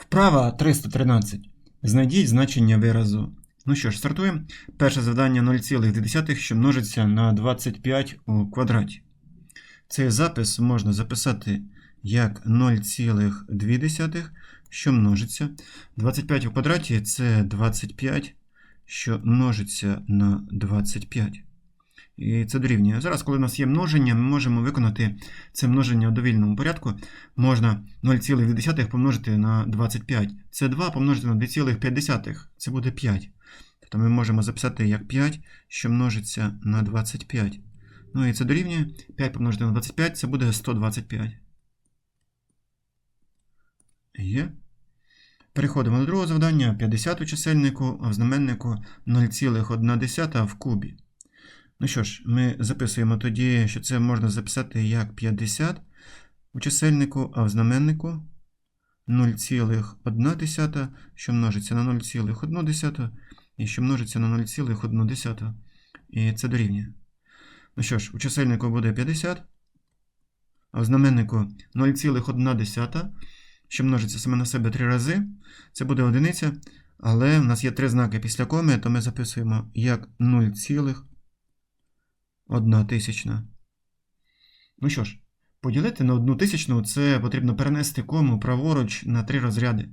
Вправа 313. Знайдіть значення виразу. Ну що ж, стартуємо. Перше завдання 0,2, що множиться на 25 у квадраті. Цей запис можна записати як 0,2, що множиться. 25 у квадраті це 25, що множиться на 25. І це дорівнює. Зараз, коли у нас є множення, ми можемо виконати це множення у довільному порядку. Можна 0,2 помножити на 25. Це 2 помножити на 2,5. Це буде 5. Тобто ми можемо записати як 5, що множиться на 25. Ну і це дорівнює. 5 помножити на 25 це буде 125. Є. Переходимо до другого завдання. 50 у чисельнику, а в знаменнику 0,1 в кубі. Ну що ж, ми записуємо тоді, що це можна записати як 50 у чисельнику, а в знаменнику 0,1, що множиться на 0,1 і що множиться на 0,1. І це дорівнює. Ну що ж, у чисельнику буде 50, а в знаменнику 0,1, що множиться саме на себе 3 рази. Це буде одиниця, але в нас є три знаки після коми, то ми записуємо як 0,1 тисячна. Ну що ж, поділити на 1 тисячну це потрібно перенести кому праворуч на 3 розряди.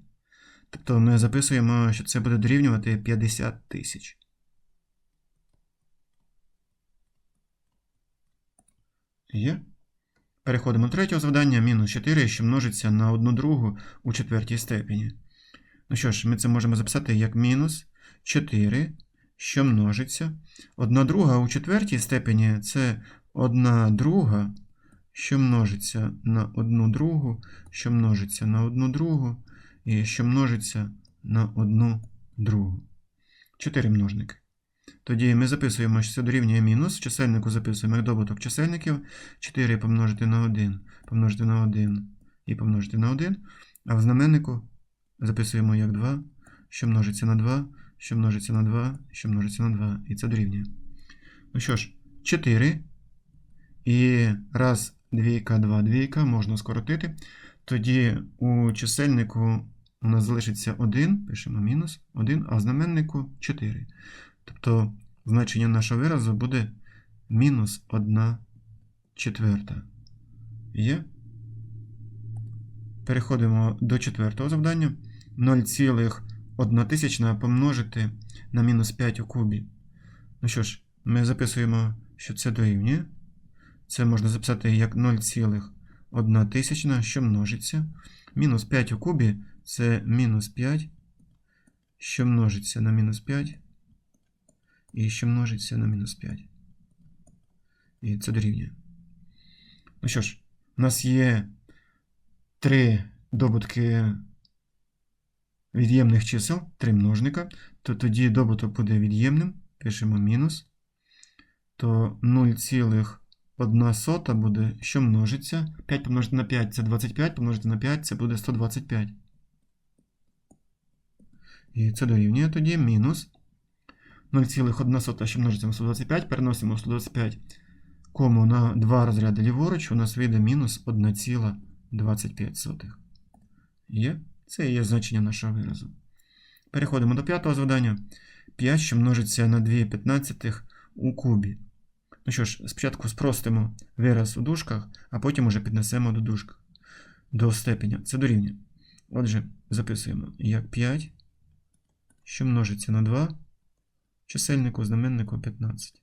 Тобто ми записуємо, що це буде дорівнювати 50 тисяч. Є. Переходимо до третього завдання. Мінус 4, що множиться на 1 другу у четвертій степені. Ну що ж, ми це можемо записати як мінус 4, що множиться. 1 друга у четвертій степені це 1 друга, що множиться на 1 другу, що множиться на 1 другу, і що множиться на 1 другу. 4 множники. Тоді ми записуємо, що це дорівнює мінус. В чисельнику записуємо як добуток чисельників. 4 помножити на 1, помножити на 1 і помножити на 1. А в знаменнику записуємо як 2, що множиться на 2, що множиться на 2, що множиться на 2. І це дорівнює. Ну що ж, 4. І раз, двійка, 2, двійка можна скоротити. Тоді у чисельнику у нас залишиться 1, пишемо мінус 1, а знаменнику 4. Тобто значення нашого виразу буде мінус 1 четверта. Є? Переходимо до четвертого завдання. 0,1 тисячна помножити на мінус 5 у кубі. Ну що ж, ми записуємо, що це дорівнює. Це можна записати як 0,1 тисячна, що множиться. Мінус 5 у кубі це мінус 5, що множиться на мінус 5 і що множиться на мінус 5. І це дорівнює. Ну що ж, у нас є три добутки від'ємних чисел, три множника, то тоді добуток буде від'ємним, пишемо мінус, то 0,1 сота буде, що множиться. 5 помножити на 5 це 25, помножити на 5 це буде 125. І це дорівнює тоді мінус 0,1, що множиться на 125, переносимо 125 кому на 2 розряди ліворуч, у нас вийде мінус 1,25. Є? Це і є значення нашого виразу. Переходимо до п'ятого завдання. 5, що множиться на 2 п'ятнадцятих у кубі. Ну що ж, спочатку спростимо вираз у дужках, а потім уже піднесемо до дужок. До степеня. Це дорівнює. Отже, записуємо як 5, що множиться на 2 чисельнику, знаменнику 15.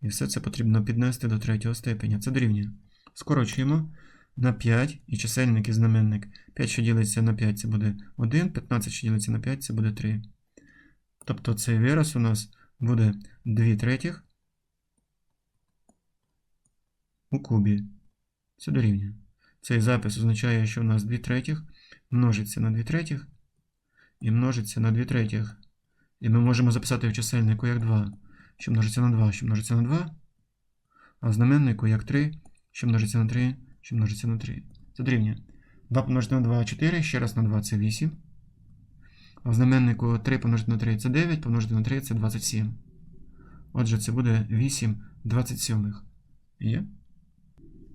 І все це потрібно піднести до третього степеня. Це дорівнює. Скорочуємо на 5 і чисельник і знаменник. 5, що ділиться на 5, це буде 1, 15, що ділиться на 5, це буде 3. Тобто цей вираз у нас буде 2 третіх у кубі. Це дорівнює. Цей запис означає, що у нас 2 третіх множиться на 2 третіх і множиться на 2 третіх. І ми можемо записати в чисельнику як 2, що множиться на 2, що множиться на 2, а в знаменнику як 3, що множиться на 3, що множиться на 3. Це дорівнює. 2 помножити на 2 4, ще раз на 2 це 8. А в знаменнику 3 помножити на 3 це 9, помножити на 3 це 27. Отже, це буде 8 27. Є?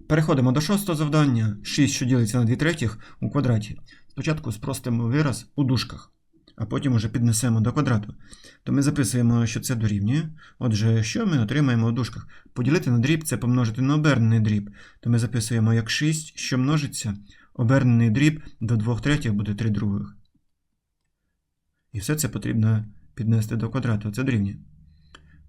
Переходимо до шостого завдання. 6, що ділиться на 2 третіх у квадраті. спочатку спростимо вираз у дужках, а потім уже піднесемо до квадрату. То ми записуємо, що це дорівнює. Отже, що ми отримаємо у дужках? Поділити на дріб це помножити на обернений дріб. То ми записуємо як 6, що множиться. Обернений дріб до 2 третіх буде 3 других. І все це потрібно піднести до квадрату. Це дорівнює.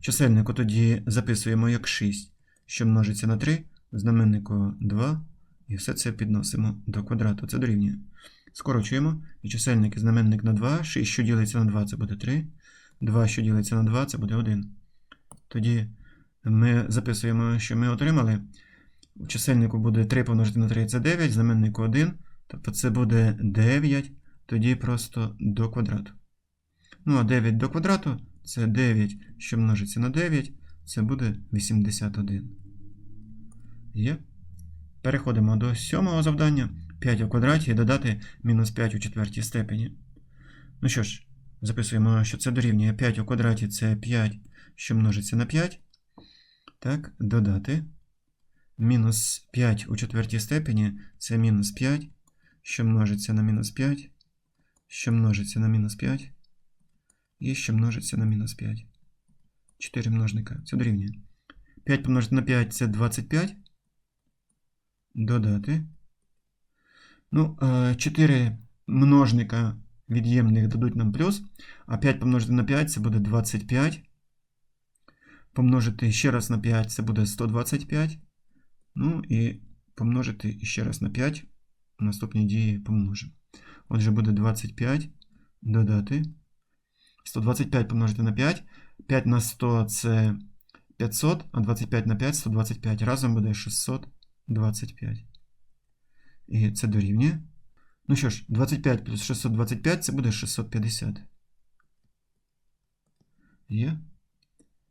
Чисельнику тоді записуємо як 6, що множиться на 3, в знаменнику 2, і все це підносимо до квадрату. Це дорівнює. Скорочуємо, і чисельник і знаменник на 2, 6, що ділиться на 2, це буде 3, 2, що ділиться на 2, це буде 1. Тоді ми записуємо, що ми отримали. В чисельнику буде 3 помножити на 3, це 9, в знаменнику 1, тобто це буде 9, тоді просто до квадрату. Ну, а 9 до квадрату це 9, що множиться на 9, це буде 81. Є. Переходимо до сьомого завдання. 5 у квадраті і додати мінус 5 у четвертій степені. Ну що ж, записуємо, що це дорівнює 5 у квадраті це 5, що множиться на 5. Так, додати. Мінус 5 у четвертій степені це мінус 5, що множиться на мінус 5, що множиться на мінус 5, і що множиться на мінус 5. 4 множника. Це дорівнює. 5 помножити на 5 це 25. Додати. Ну, 4 множника від'ємних дадуть нам плюс, а 5 помножити на 5 це буде 25. Помножити ще раз на 5 це буде 125. Ну і помножити ще раз на 5. Наступні дії помножимо. Отже, буде 25 додати. 125 помножити на 5. 5 на 100 це 500, а 25 на 5 125. Разом буде 625. І це дорівнює. Ну що ж, 25 плюс 625 це буде 650. Є.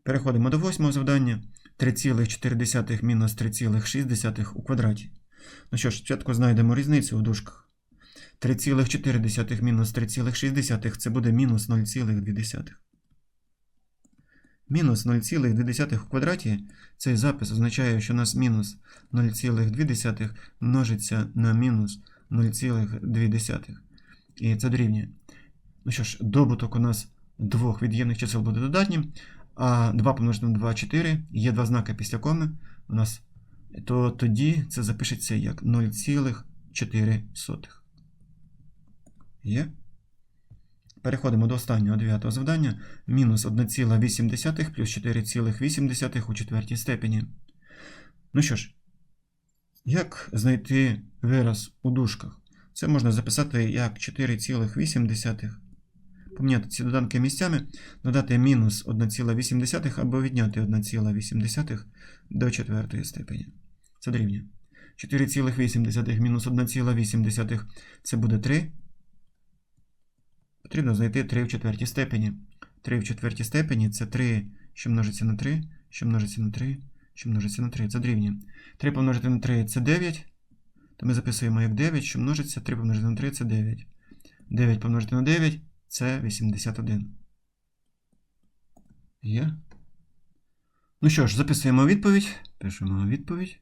Переходимо до восьмого завдання. 3,4 мінус 3,6 у квадраті. Ну що ж, спочатку знайдемо різницю у дужках. 3,4 мінус 3,6 це буде мінус 0,2. Мінус 0,2 в квадраті. Цей запис означає, що у нас мінус 0,2 множиться на мінус 0,2. І це дорівнює. Ну що ж, добуток у нас двох від'ємних чисел буде додатнім. А 2 помножити на 2 4. Є два знаки після коми у нас. То тоді це запишеться як 0,4. Є. Переходимо до останнього дев'ятого завдання. Мінус 1,8 плюс 4,8 у четвертій степені. Ну що ж, як знайти вираз у дужках? Це можна записати як 4,8. Поміняти ці доданки місцями, додати мінус 1,8 або відняти 1,8 до четвертої степені. Це дорівнює. 4,8 мінус 1,8 це буде 3. Потрібно знайти 3 в четвертій степені. 3 в четвертій степені це 3, що множиться на 3, що множиться на 3, що множиться на 3. Це дорівнює. 3 помножити на 3 це 9. То ми записуємо як 9, що множиться 3 помножити на 3 це 9. 9 помножити на 9 це 81. Є. Ну що ж, записуємо відповідь. Пишемо відповідь.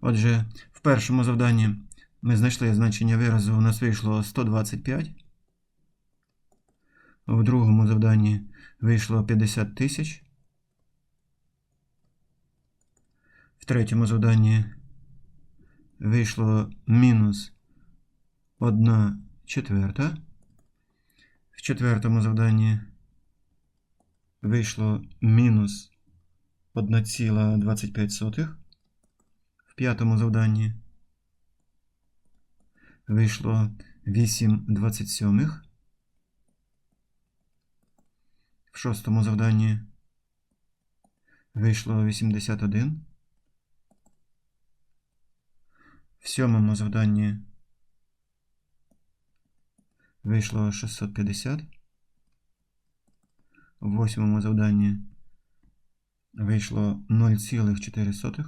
Отже, в першому завданні ми знайшли значення виразу, у нас вийшло 125. В другому завданні вийшло 50 тисяч. В третьому завданні вийшло мінус 1 четверта. В четвертому завданні вийшло мінус 1,25. В п'ятому завданні вийшло 8,27. В шостому завданні вийшло 81. В сьомому завданні вийшло 650. В восьмому завданні вийшло 0,4.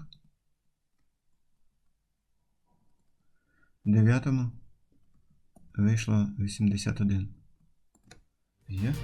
В дев'ятому вийшло 81. Є?